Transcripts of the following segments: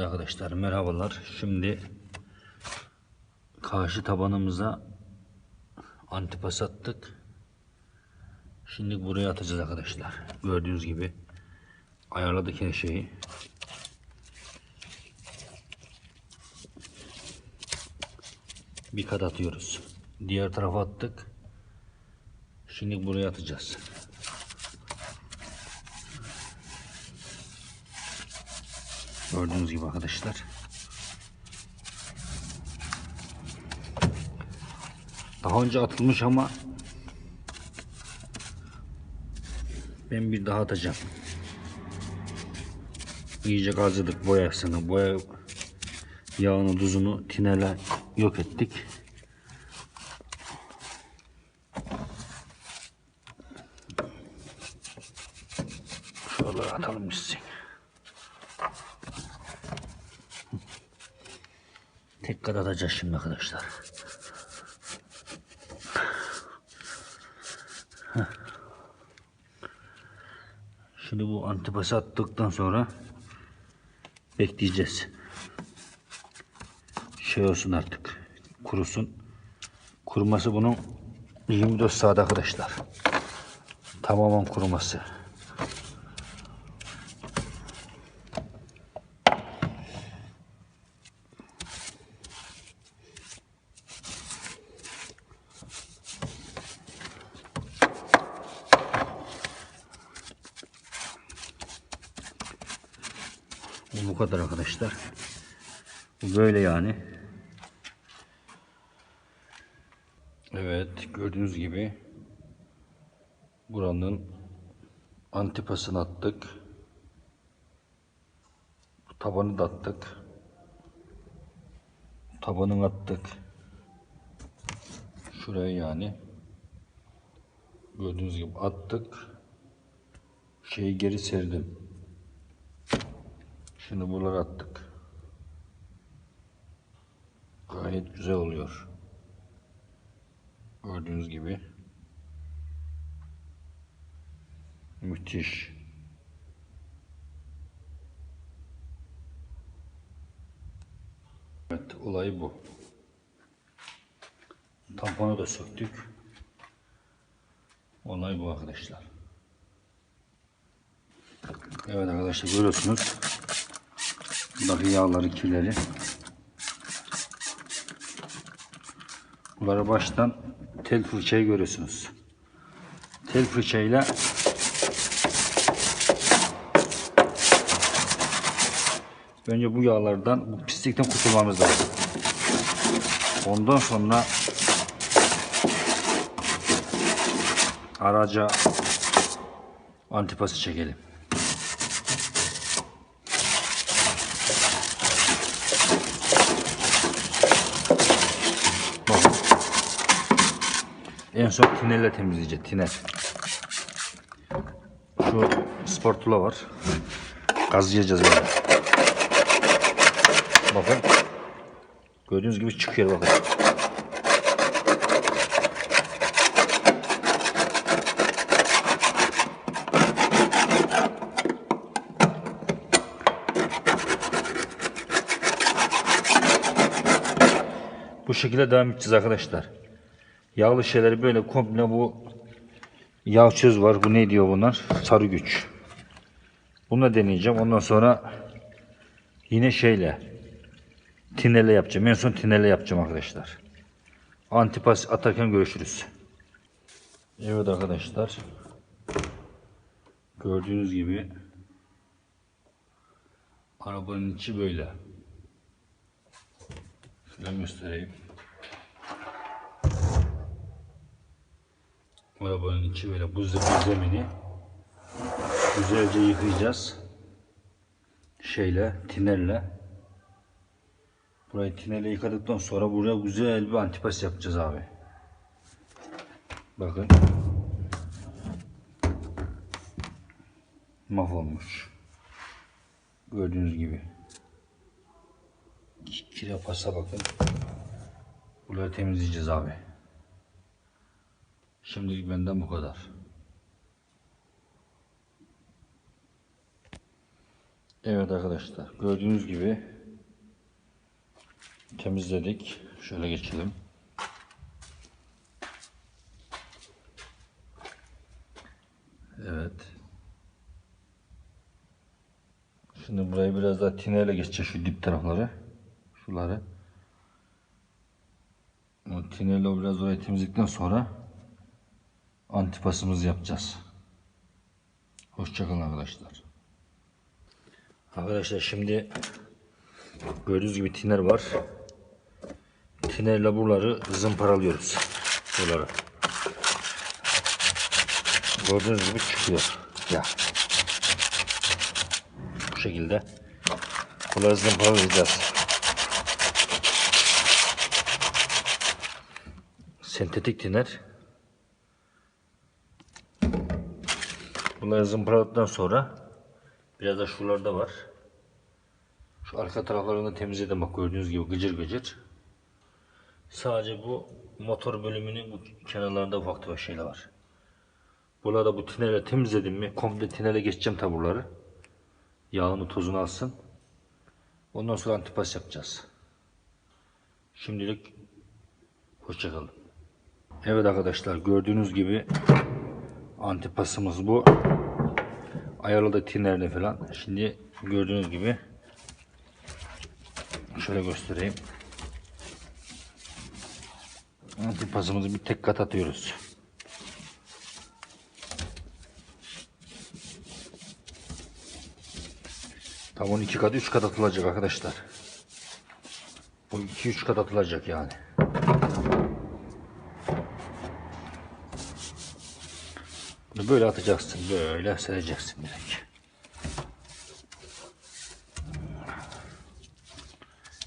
Evet arkadaşlar merhabalar. Şimdi karşı tabanımıza antipas attık. Şimdi buraya atacağız arkadaşlar. Gördüğünüz gibi ayarladık her şeyi. Bir kat atıyoruz. Diğer tarafa attık. Şimdi buraya atacağız. Gördüğünüz gibi arkadaşlar. Daha önce atılmış ama ben bir daha atacağım. İyice gazladık boyasını. Boya yağını, tuzunu tinele yok ettik. Şöyle atalım gitsin. Tek kat atacağız şimdi arkadaşlar. Şimdi bu antipası attıktan sonra bekleyeceğiz. Şey olsun artık. Kurusun. Kuruması bunun 24 saat arkadaşlar. Tamamen kuruması. Bu bu kadar arkadaşlar. Bu böyle yani. Evet gördüğünüz gibi buranın antipasını attık. Bu tabanı da attık. Tabanını attık. Şuraya yani. Gördüğünüz gibi attık. Şeyi geri serdim. Şimdi buraları attık. Gayet güzel oluyor. Gördüğünüz gibi. Müthiş. Evet olay bu. Tamponu da söktük. Olay bu arkadaşlar. Evet arkadaşlar görüyorsunuz. Buradaki yağları, kirleri. Bunları baştan tel fırçayı görüyorsunuz. Tel fırçayla önce bu yağlardan, bu pislikten kurtulmamız lazım. Ondan sonra araca antipası çekelim. En son tinelle temizleyeceğiz. Tiner. Şu sportula var. Gazlayacağız böyle. Bakın. Gördüğünüz gibi çıkıyor bakın. Bu şekilde devam edeceğiz arkadaşlar. Yağlı şeyleri böyle komple bu yağ çöz var. Bu ne diyor bunlar? Sarı güç. Bunu deneyeceğim. Ondan sonra yine şeyle tinele yapacağım. En son tinele yapacağım arkadaşlar. Antipas atarken görüşürüz. Evet arkadaşlar. Gördüğünüz gibi arabanın içi böyle. Şöyle göstereyim. Arabanın içi böyle buz zemini. Güzelce yıkayacağız. Şeyle, tinerle. Burayı tinerle yıkadıktan sonra buraya güzel bir antipas yapacağız abi. Bakın. Mahvolmuş. Gördüğünüz gibi. Kire pasa bakın. Buraları temizleyeceğiz abi. Şimdilik benden bu kadar. Evet arkadaşlar gördüğünüz gibi temizledik. Şöyle geçelim. Evet. Şimdi burayı biraz daha tineyle geçeceğiz şu dip tarafları. Şuları. O tineyle biraz orayı temizledikten sonra antipasımızı yapacağız. Hoşçakalın arkadaşlar. Arkadaşlar şimdi gördüğünüz gibi tiner var. Tinerle buraları zımparalıyoruz. Buraları. Gördüğünüz gibi çıkıyor. Ya. Bu şekilde. Buraları zımparalayacağız. Sentetik tiner. Bunları zımparaladıktan sonra biraz da şuralarda var. Şu arka taraflarını temizledim bak gördüğünüz gibi gıcır gıcır. Sadece bu motor bölümünün bu kenarlarında ufak tefek şeyler var. Burada bu tinele temizledim mi komple tinele geçeceğim taburları. Yağını tozunu alsın. Ondan sonra antipas yapacağız. Şimdilik hoşçakalın. Evet arkadaşlar gördüğünüz gibi antipasımız bu. Ayarladı tinerle falan. Şimdi gördüğünüz gibi şöyle göstereyim. Antipasımızı bir tek kat atıyoruz. Tam 12 kat 3 kat atılacak arkadaşlar. Bu 2-3 kat atılacak yani. Böyle atacaksın. Böyle sereceksin direkt.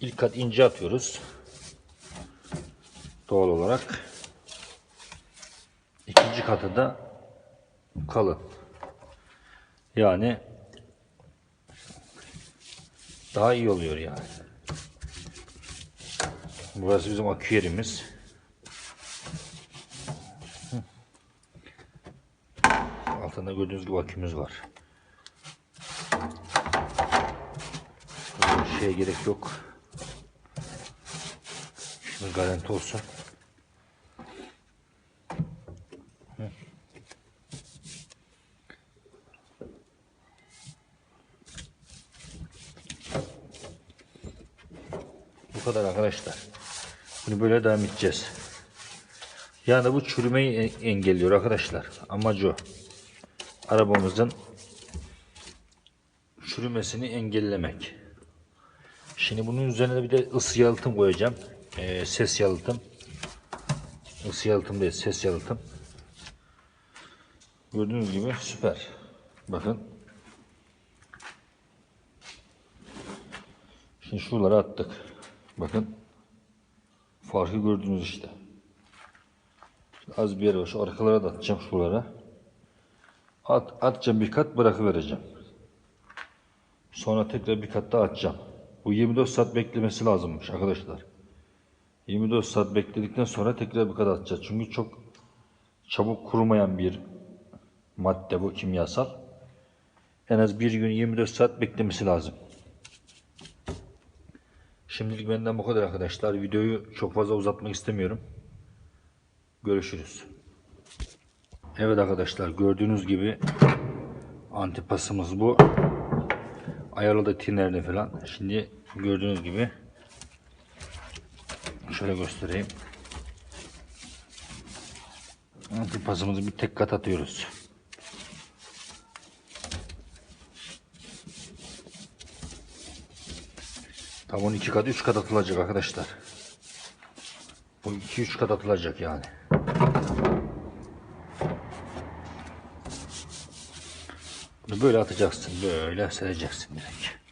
İlk kat ince atıyoruz. Doğal olarak. İkinci katı da kalın. Yani daha iyi oluyor yani. Burası bizim akü yerimiz. Altında gördüğünüz gibi akümüz var. Böyle şeye gerek yok. Şimdi garanti olsun. Bu kadar arkadaşlar. Bunu böyle devam edeceğiz. Yani bu çürümeyi en- engelliyor arkadaşlar. Amacı o. Arabamızın çürümesini engellemek. Şimdi bunun üzerine bir de ısı yalıtım koyacağım. Ee, ses yalıtım. Isı yalıtım değil, ses yalıtım. Gördüğünüz gibi süper. Bakın. Şimdi şuraları attık. Bakın. Farkı gördünüz işte. Şimdi az bir yer var. Şu arkalara da atacağım şuralara. At, atacağım bir kat bırakıvereceğim. Sonra tekrar bir kat daha atacağım. Bu 24 saat beklemesi lazımmış arkadaşlar. 24 saat bekledikten sonra tekrar bir kat atacağız. Çünkü çok çabuk kurumayan bir madde bu kimyasal. En az bir gün 24 saat beklemesi lazım. Şimdilik benden bu kadar arkadaşlar. Videoyu çok fazla uzatmak istemiyorum. Görüşürüz. Evet arkadaşlar gördüğünüz gibi antipasımız bu. Ayarladı tinerle falan. Şimdi gördüğünüz gibi şöyle göstereyim. Antipasımızı bir tek kat atıyoruz. Tam 12 kat 3 kat atılacak arkadaşlar. Bu 2-3 kat atılacak yani. Böyle atacaksın. Böyle sereceksin direkt.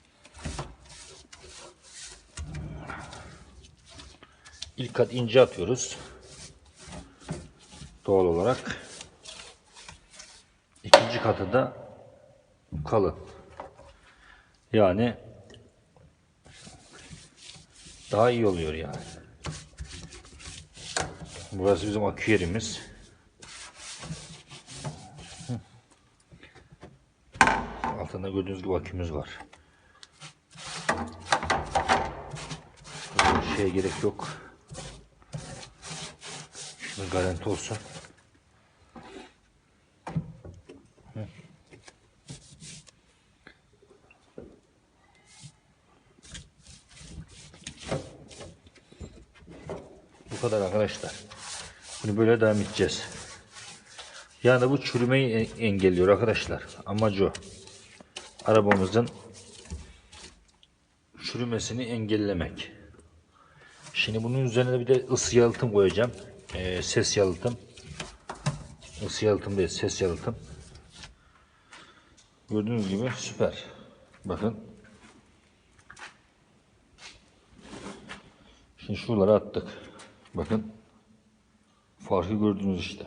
İlk kat ince atıyoruz. Doğal olarak. İkinci katı da kalın. Yani daha iyi oluyor yani. Burası bizim akü yerimiz. altında gördüğünüz gibi akümüz var. Böyle şeye gerek yok. Şimdi garanti olsun. Bu kadar arkadaşlar. Bunu böyle devam edeceğiz. Yani bu çürümeyi engelliyor arkadaşlar. Amacı o. Arabamızın çürümesini engellemek. Şimdi bunun üzerine bir de ısı yalıtım koyacağım. Ee, ses yalıtım. Isı yalıtım değil, ses yalıtım. Gördüğünüz gibi süper. Bakın. Şimdi şuralara attık. Bakın. Farkı gördünüz işte.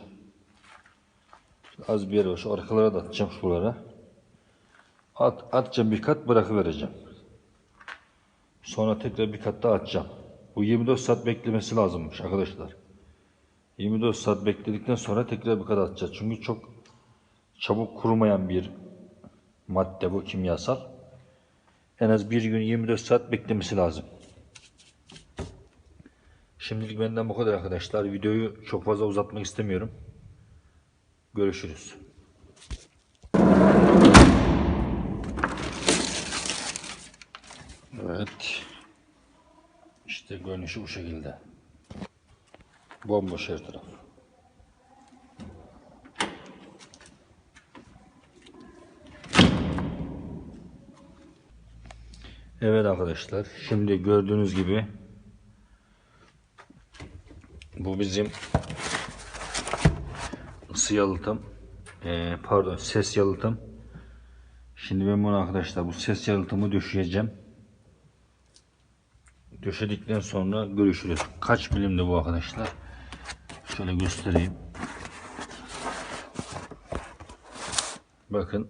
Az bir yer var. Şu arkalara da atacağım şuralara. At, atacağım bir kat bırakıvereceğim. Sonra tekrar bir kat daha atacağım. Bu 24 saat beklemesi lazımmış arkadaşlar. 24 saat bekledikten sonra tekrar bir kat atacağız. Çünkü çok çabuk kurumayan bir madde bu kimyasal. En az bir gün 24 saat beklemesi lazım. Şimdilik benden bu kadar arkadaşlar. Videoyu çok fazla uzatmak istemiyorum. Görüşürüz. Evet. İşte görünüşü bu şekilde. Bomboş her taraf. Evet arkadaşlar. Şimdi gördüğünüz gibi bu bizim ısı yalıtım. Ee, pardon ses yalıtım. Şimdi ben bunu arkadaşlar bu ses yalıtımı döşeyeceğim. Döşedikten sonra görüşürüz. Kaç milimde bu arkadaşlar? Şöyle göstereyim. Bakın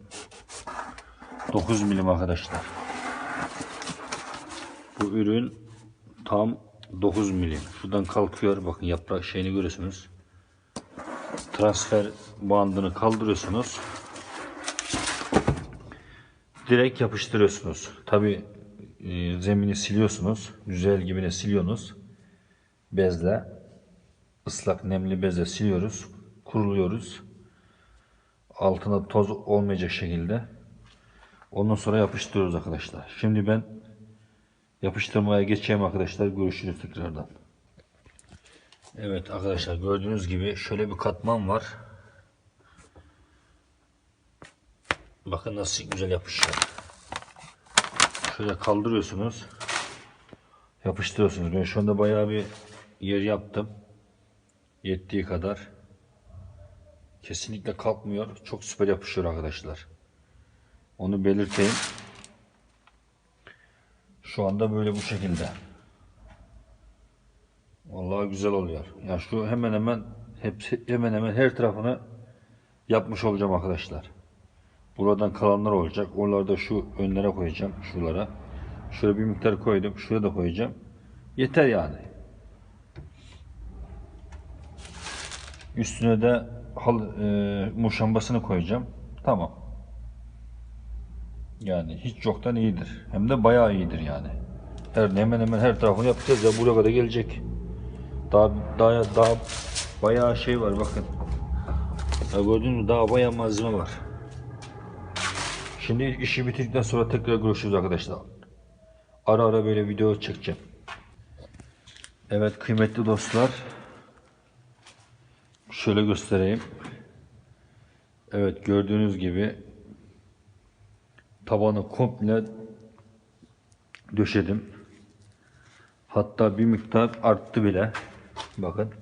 9 milim arkadaşlar. Bu ürün tam 9 milim. Şuradan kalkıyor. Bakın yaprak şeyini görüyorsunuz. Transfer bandını kaldırıyorsunuz. Direkt yapıştırıyorsunuz. Tabi zemini siliyorsunuz. Güzel gibi siliyorsunuz. Bezle. ıslak nemli bezle siliyoruz. Kuruluyoruz. Altına toz olmayacak şekilde. Ondan sonra yapıştırıyoruz arkadaşlar. Şimdi ben yapıştırmaya geçeyim arkadaşlar. Görüşürüz tekrardan. Evet arkadaşlar gördüğünüz gibi şöyle bir katman var. Bakın nasıl güzel yapışıyor. Şöyle kaldırıyorsunuz. Yapıştırıyorsunuz. Ben şu anda bayağı bir yer yaptım. Yettiği kadar. Kesinlikle kalkmıyor. Çok süper yapışıyor arkadaşlar. Onu belirteyim. Şu anda böyle bu şekilde. Vallahi güzel oluyor. Ya şu hemen hemen hepsi hemen hemen her tarafını yapmış olacağım arkadaşlar. Buradan kalanlar olacak. Onları da şu önlere koyacağım. Şuralara. Şöyle bir miktar koydum. Şuraya da koyacağım. Yeter yani. Üstüne de hal, e, muşambasını koyacağım. Tamam. Yani hiç yoktan iyidir. Hem de bayağı iyidir yani. Her hemen hemen her tarafını yapacağız ya buraya kadar gelecek. Daha daha daha bayağı şey var bakın. Ya gördüğünüz daha bayağı malzeme var. Şimdi işi bitirdikten sonra tekrar görüşürüz arkadaşlar. Ara ara böyle video çekeceğim. Evet kıymetli dostlar. Şöyle göstereyim. Evet gördüğünüz gibi tabanı komple döşedim. Hatta bir miktar arttı bile. Bakın.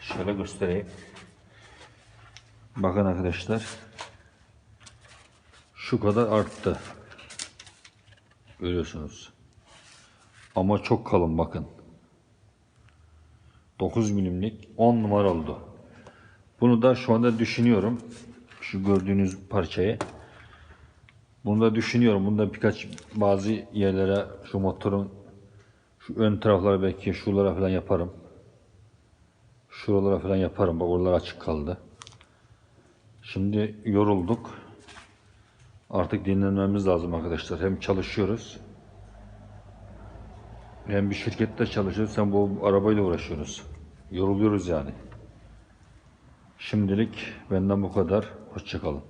Şöyle göstereyim. Bakın arkadaşlar. Şu kadar arttı. Görüyorsunuz. Ama çok kalın bakın. 9 milimlik 10 numara oldu. Bunu da şu anda düşünüyorum. Şu gördüğünüz parçayı. Bunu da düşünüyorum. Bunda birkaç bazı yerlere şu motorun şu ön taraflara belki şuralara falan yaparım. Şuralara falan yaparım. Bak oralar açık kaldı. Şimdi yorulduk. Artık dinlenmemiz lazım arkadaşlar. Hem çalışıyoruz Ben bir şirkette çalışıyorum. Sen bu arabayla uğraşıyorsunuz. Yoruluyoruz yani. Şimdilik benden bu kadar. Hoşçakalın.